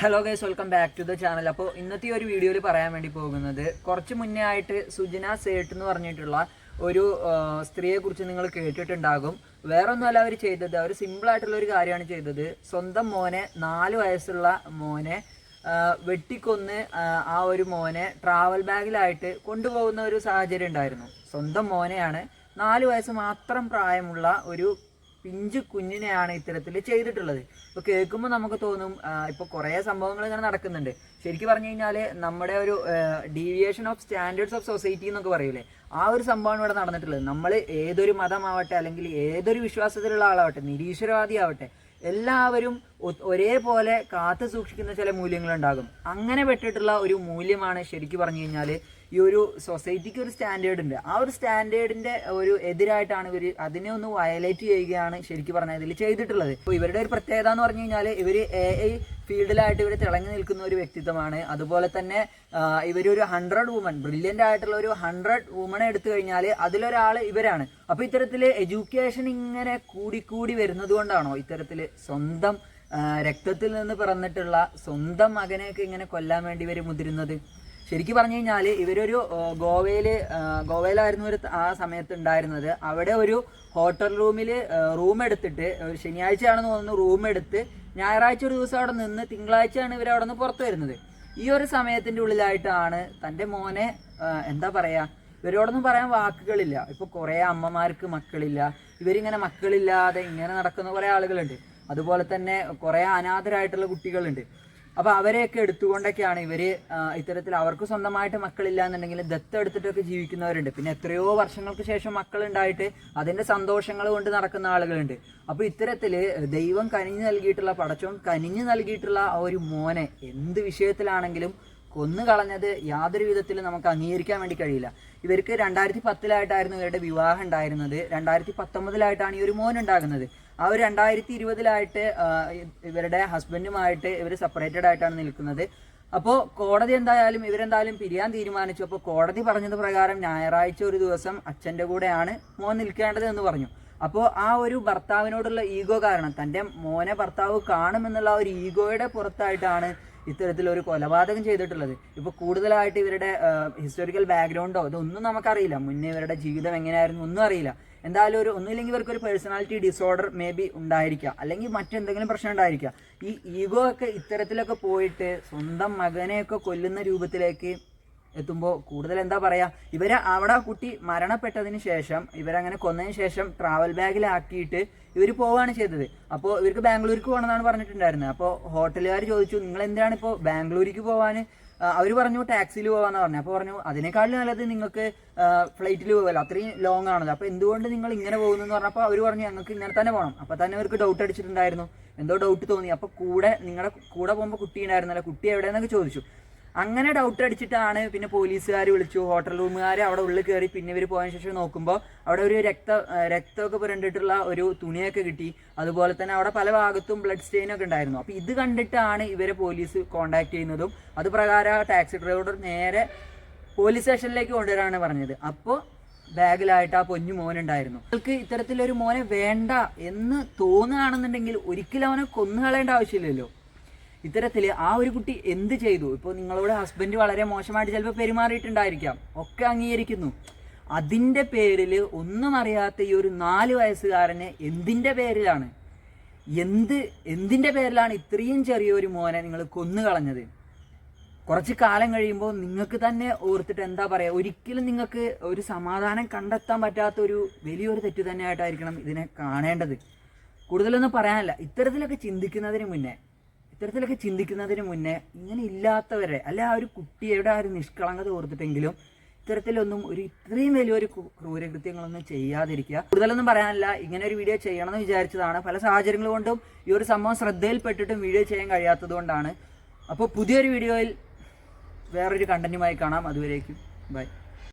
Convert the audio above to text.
Hello guys welcome back to the channel അപ്പോൾ ഇന്നത്തെ ഒരു വീഡിയോയിൽ പറയാൻ വേണ്ടി പോകുന്നത് കുറച്ച് മുന്നേ ആയിട്ട് സുജന സേട്ട് എന്ന് പറഞ്ഞിട്ടുള്ള ഒരു സ്ത്രീയെക്കുറിച്ച് നിങ്ങൾ കേട്ടിട്ടുണ്ടാകും. വേറെ ഒന്നുമല്ല അവർ ചെയ്തത്. അവർ സിമ്പിൾ ആയിട്ടുള്ള ഒരു കാര്യമാണ് ചെയ്തത്. സ്വന്തം മോനെ നാല് വയസ്സുള്ള മോനെ വെട്ടിക്കൊന്ന് ആ ഒരു മോനെ ട്രാവൽ ബാഗിലായിട്ട് കൊണ്ടുപോകുന്ന ഒരു സാഹചര്യം ഉണ്ടായിരുന്നു. സ്വന്തം മോനെയാണ് നാല് വയസ്സ് മാത്രം പ്രായമുള്ള ഒരു പിഞ്ചു കുഞ്ഞിനെയാണ് ഇത്തരത്തിൽ ചെയ്തിട്ടുള്ളത്. ഇപ്പോൾ കേൾക്കുമ്പോൾ നമുക്ക് തോന്നും ഇപ്പോൾ കുറേ സംഭവങ്ങൾ ഇങ്ങനെ നടക്കുന്നുണ്ട്. ശരിക്കും പറഞ്ഞു കഴിഞ്ഞാൽ നമ്മുടെ ഒരു deviation of standards of society എന്നൊക്കെ പറയൂലേ? ആ ഒരു സംഭവമാണ് ഇവിടെ നടന്നിട്ടുള്ളത്. നമ്മൾ ഏതൊരു മതമാവട്ടെ അല്ലെങ്കിൽ ഏതൊരു വിശ്വാസത്തിലുള്ള ആളാവട്ടെ നിരീശ്വരവാദി ആവട്ടെ എല്ലാവരും ഒരേപോലെ കാത്തു സൂക്ഷിക്കുന്ന ചില മൂല്യങ്ങളുണ്ടാകും. അങ്ങനെ പെട്ടിട്ടുള്ള ഒരു മൂല്യമാണ് ശരിക്കും പറഞ്ഞു കഴിഞ്ഞാൽ ഈ ഒരു സൊസൈറ്റിക്ക് ഒരു സ്റ്റാൻഡേർഡ് ഉണ്ട്. ആ ഒരു സ്റ്റാൻഡേർഡിന്റെ ഒരു എതിരായിട്ടാണ് ഇവർ അതിനെ ഒന്ന് വയലേറ്റ് ചെയ്യുകയാണ് ശരിക്കും പറഞ്ഞാൽ ഇതിൽ ചെയ്തിട്ടുള്ളത്. അപ്പോൾ ഇവരുടെ ഒരു പ്രത്യേകത എന്ന് പറഞ്ഞു കഴിഞ്ഞാൽ ഇവർ എ ഐ ഫീൽഡിലായിട്ട് ഇവർ തിളങ്ങി നിൽക്കുന്ന ഒരു വ്യക്തിത്വമാണ്. അതുപോലെ തന്നെ ഇവരൊരു ഹൺഡ്രഡ് വുമൺ ബ്രില്യന്റ് ആയിട്ടുള്ള ഒരു ഹൺഡ്രഡ് വുമണെ എടുത്തു കഴിഞ്ഞാൽ അതിലൊരാൾ ഇവരാണ്. അപ്പോൾ ഇത്തരത്തിൽ എഡ്യൂക്കേഷൻ ഇങ്ങനെ കൂടിക്കൂടി വരുന്നത് കൊണ്ടാണോ ഇത്തരത്തിൽ സ്വന്തം രക്തത്തിൽ നിന്ന് പിറന്നിട്ടുള്ള സ്വന്തം മകനെയൊക്കെ ഇങ്ങനെ കൊല്ലാൻ വേണ്ടി ഇവർ മുതിരുന്നത്? ശരിക്കും പറഞ്ഞു കഴിഞ്ഞാൽ ഇവരൊരു ഗോവയിൽ ഗോവയിലായിരുന്നു ഒരു ആ സമയത്ത് ഉണ്ടായിരുന്നത്. അവിടെ ഒരു ഹോട്ടൽ റൂമിൽ റൂം എടുത്തിട്ട് ഒരു ശനിയാഴ്ചയാണെന്ന് തോന്നുന്നു റൂം എടുത്ത് ഞായറാഴ്ച ഒരു ദിവസം അവിടെ നിന്ന് തിങ്കളാഴ്ചയാണ് ഇവർ അവിടെ നിന്ന് പുറത്തു വരുന്നത്. ഈ ഒരു സമയത്തിന്റെ ഉള്ളിലായിട്ടാണ് തന്റെ മോനെ എന്താ പറയാ ഇവരോടൊന്നും പറയാൻ വാക്കുകളില്ല. ഇപ്പൊ കുറെ അമ്മമാർക്ക് മക്കളില്ല. ഇവരിങ്ങനെ മക്കളില്ലാതെ ഇങ്ങനെ നടക്കുന്ന കുറെ ആളുകളുണ്ട്. അതുപോലെ തന്നെ കുറെ അനാഥരായിട്ടുള്ള കുട്ടികളുണ്ട്. അപ്പൊ അവരെയൊക്കെ എടുത്തുകൊണ്ടൊക്കെയാണ് ഇവർ ഇത്തരത്തിൽ അവർക്ക് സ്വന്തമായിട്ട് മക്കളില്ല എന്നുണ്ടെങ്കിൽ ദത്തെടുത്തിട്ടൊക്കെ ജീവിക്കുന്നവരുണ്ട്. പിന്നെ എത്രയോ വർഷങ്ങൾക്ക് ശേഷം മക്കളുണ്ടായിട്ട് അതിന്റെ സന്തോഷങ്ങൾ കൊണ്ട് നടക്കുന്ന ആളുകളുണ്ട്. അപ്പൊ ഇത്തരത്തിൽ ദൈവം കനിഞ്ഞു നൽകിയിട്ടുള്ള പടച്ചോൻ കനിഞ്ഞു നൽകിയിട്ടുള്ള ആ ഒരു മോനെ എന്ത് വിഷയത്തിലാണെങ്കിലും കൊന്നു കളഞ്ഞത് യാതൊരു വിധത്തിലും നമുക്ക് അംഗീകരിക്കാൻ വേണ്ടി കഴിയില്ല. ഇവർക്ക് രണ്ടായിരത്തി പത്തിലായിട്ടായിരുന്നു ഇവരുടെ വിവാഹം ഉണ്ടായിരുന്നത്. രണ്ടായിരത്തി പത്തൊമ്പതിലായിട്ടാണ് ഈ ഒരു മോൻ ഉണ്ടാകുന്നത്. ആ ഒരു രണ്ടായിരത്തി ഇരുപതിലായിട്ട് ഇവരുടെ ഹസ്ബൻഡുമായിട്ട് ഇവർ സെപ്പറേറ്റഡ് ആയിട്ടാണ് നിൽക്കുന്നത്. അപ്പോൾ കോടതി എന്തായാലും ഇവരെന്തായാലും പിരിയാൻ തീരുമാനിച്ചു. അപ്പോൾ കോടതി പറഞ്ഞത് പ്രകാരം ഞായറാഴ്ച ഒരു ദിവസം അച്ഛന്റെ കൂടെയാണ് മോൻ നിൽക്കേണ്ടത് എന്ന് പറഞ്ഞു. അപ്പോൾ ആ ഒരു ഭർത്താവിനോടുള്ള ഈഗോ കാരണം തന്റെ മോനെ ഭർത്താവ് കാണുമെന്നുള്ള ഒരു ഈഗോയുടെ പുറത്തായിട്ടാണ് ഇത്തരത്തിൽ ഒരു കൊലപാതകം ചെയ്തിട്ടുള്ളത്. ഇപ്പോൾ കൂടുതലായിട്ട് ഇവരുടെ ഹിസ്റ്റോറിക്കൽ ബാക്ക്ഗ്രൗണ്ടോ ഇതൊന്നും നമുക്കറിയില്ല. മുന്നേ ഇവരുടെ ജീവിതം എങ്ങനെയായിരുന്നു ഒന്നും അറിയില്ല. എന്തായാലും ഒരു ഒന്നുമില്ലെങ്കിൽ ഇവർക്ക് ഒരു പേഴ്സണാലിറ്റി ഡിസോർഡർ മേ ബി ഉണ്ടായിരിക്കാം. അല്ലെങ്കിൽ മറ്റെന്തെങ്കിലും പ്രശ്നം ഉണ്ടായിരിക്കാം. ഈ ഈഗോ ഒക്കെ ഇത്തരത്തിലൊക്കെ പോയിട്ട് സ്വന്തം മകനെയൊക്കെ കൊല്ലുന്ന രൂപത്തിലേക്ക് എത്തുമ്പോൾ കൂടുതൽ എന്താ പറയുക ഇവർ അവിടെ കുട്ടി മരണപ്പെട്ടതിന് ശേഷം ഇവരങ്ങനെ കൊന്നതിന് ശേഷം ട്രാവൽ ബാഗിലാക്കിയിട്ട് ഇവർ പോവുകയാണ് ചെയ്തത്. അപ്പോൾ ഇവർക്ക് ബാംഗ്ലൂർക്ക് പോകണമെന്നാണ് പറഞ്ഞിട്ടുണ്ടായിരുന്നത്. അപ്പോൾ ഹോട്ടലുകാർ ചോദിച്ചു നിങ്ങൾ എന്തിനാണ് ഇപ്പോൾ ബാംഗ്ലൂരിക്ക് പോകാൻ അവർ പറഞ്ഞു ടാക്സിയിൽ പോകാമെന്ന് പറഞ്ഞു. അപ്പോൾ പറഞ്ഞു അതിനേക്കാളും നല്ലത് നിങ്ങൾക്ക് ഫ്ലൈറ്റിൽ പോകുമല്ലോ അത്രയും ലോങ് ആണല്ലോ അപ്പോൾ എന്തുകൊണ്ട് നിങ്ങൾ ഇങ്ങനെ പോകുന്നു എന്ന് പറഞ്ഞപ്പോൾ അവർ പറഞ്ഞു ഞങ്ങൾക്ക് ഇങ്ങനെ തന്നെ പോകണം അപ്പോൾ തന്നെ അവർക്ക് ഡൗട്ട് അടിച്ചിട്ടുണ്ടായിരുന്നു. എന്തോ ഡൗട്ട് തോന്നി. അപ്പോൾ കൂടെ നിങ്ങളുടെ കൂടെ പോകുമ്പോൾ കുട്ടി ഉണ്ടായിരുന്നല്ലോ. കുട്ടി എവിടെയെന്നൊക്കെ ചോദിച്ചു. അങ്ങനെ ഡൗട്ട് അടിച്ചിട്ടാണ് പിന്നെ പോലീസുകാർ വിളിച്ചു. ഹോട്ടൽ റൂമുകാർ അവിടെ ഉള്ളിൽ കയറി പിന്നെ ഇവർ പോയതിനു ശേഷം നോക്കുമ്പോൾ അവിടെ ഒരു രക്ത രക്തമൊക്കെ പുരണ്ടിട്ടുള്ള ഒരു തുണിയൊക്കെ കിട്ടി. അതുപോലെ തന്നെ അവിടെ പല ഭാഗത്തും ബ്ലഡ് സ്റ്റെയിനൊക്കെ ഉണ്ടായിരുന്നു. അപ്പോൾ ഇത് കണ്ടിട്ടാണ് ഇവരെ പോലീസ് കോണ്ടാക്ട് ചെയ്യുന്നതും. അത് പ്രകാരം ടാക്സി ഡ്രൈവർ നേരെ പോലീസ് സ്റ്റേഷനിലേക്ക് കൊണ്ടുവരാനാണ് പറഞ്ഞത്. അപ്പോൾ ബാഗിലായിട്ട് ആ പൊഞ്ഞു മോനുണ്ടായിരുന്നു. നിങ്ങൾക്ക് ഇത്തരത്തിലൊരു മോനെ വേണ്ട എന്ന് തോന്നുകയാണെന്നുണ്ടെങ്കിൽ ഒരിക്കലും അവനെ കൊന്നുകളയേണ്ട ആവശ്യമില്ലല്ലോ. ഇത്തരത്തിൽ ആ ഒരു കുട്ടി എന്ത് ചെയ്തു? ഇപ്പോൾ നിങ്ങളോട് ഹസ്ബൻഡ് വളരെ മോശമായിട്ട് ചിലപ്പോൾ പെരുമാറിയിട്ടുണ്ടായിരിക്കാം. ഒക്കെ അംഗീകരിക്കുന്നു. അതിന്റെ പേരിൽ ഒന്നും അറിയാത്ത ഈ ഒരു നാല് വയസ്സുകാരന് എന്തിന്റെ പേരിലാണ്? എന്ത് എന്തിന്റെ പേരിലാണ് ഇത്രയും ചെറിയൊരു മോനെ നിങ്ങൾ കൊന്നു കളഞ്ഞത്? കുറച്ച് കാലം കഴിയുമ്പോൾ നിങ്ങൾക്ക് തന്നെ ഓർത്തിട്ട് എന്താ പറയുക ഒരിക്കലും നിങ്ങൾക്ക് ഒരു സമാധാനം കണ്ടെത്താൻ പറ്റാത്ത ഒരു വലിയൊരു തെറ്റ് തന്നെയായിട്ടായിരിക്കണം ഇതിനെ കാണേണ്ടത്. കൂടുതലൊന്നും പറയാനല്ല. ഇത്തരത്തിലൊക്കെ ചിന്തിക്കുന്നതിന് മുന്നേ ഇത്തരത്തിലൊക്കെ ചിന്തിക്കുന്നതിന് മുന്നേ ഇങ്ങനെ ഇല്ലാത്തവരെ അല്ലെ ആ ഒരു കുട്ടിയുടെ ആ ഒരു നിഷ്കളങ്കത ഓർത്തിട്ടെങ്കിലും ഇത്തരത്തിലൊന്നും ഒരു ഇത്രയും വലിയൊരു ക്രൂ- ക്രൂരകൃത്യങ്ങളൊന്നും ചെയ്യാതിരിക്കുക. കൂടുതലൊന്നും പറയാനല്ല ഇങ്ങനെ ഒരു വീഡിയോ ചെയ്യണമെന്ന് വിചാരിച്ചതാണ്. പല സാഹചര്യങ്ങൾ കൊണ്ടും ഈ ഒരു സംഭവം ശ്രദ്ധയിൽപ്പെട്ടിട്ടും വീഡിയോ ചെയ്യാൻ കഴിയാത്തത് കൊണ്ടാണ്. അപ്പോൾ പുതിയൊരു വീഡിയോയിൽ വേറൊരു കണ്ടന്റുമായി കാണാം. അതുവരേക്കും. ബൈ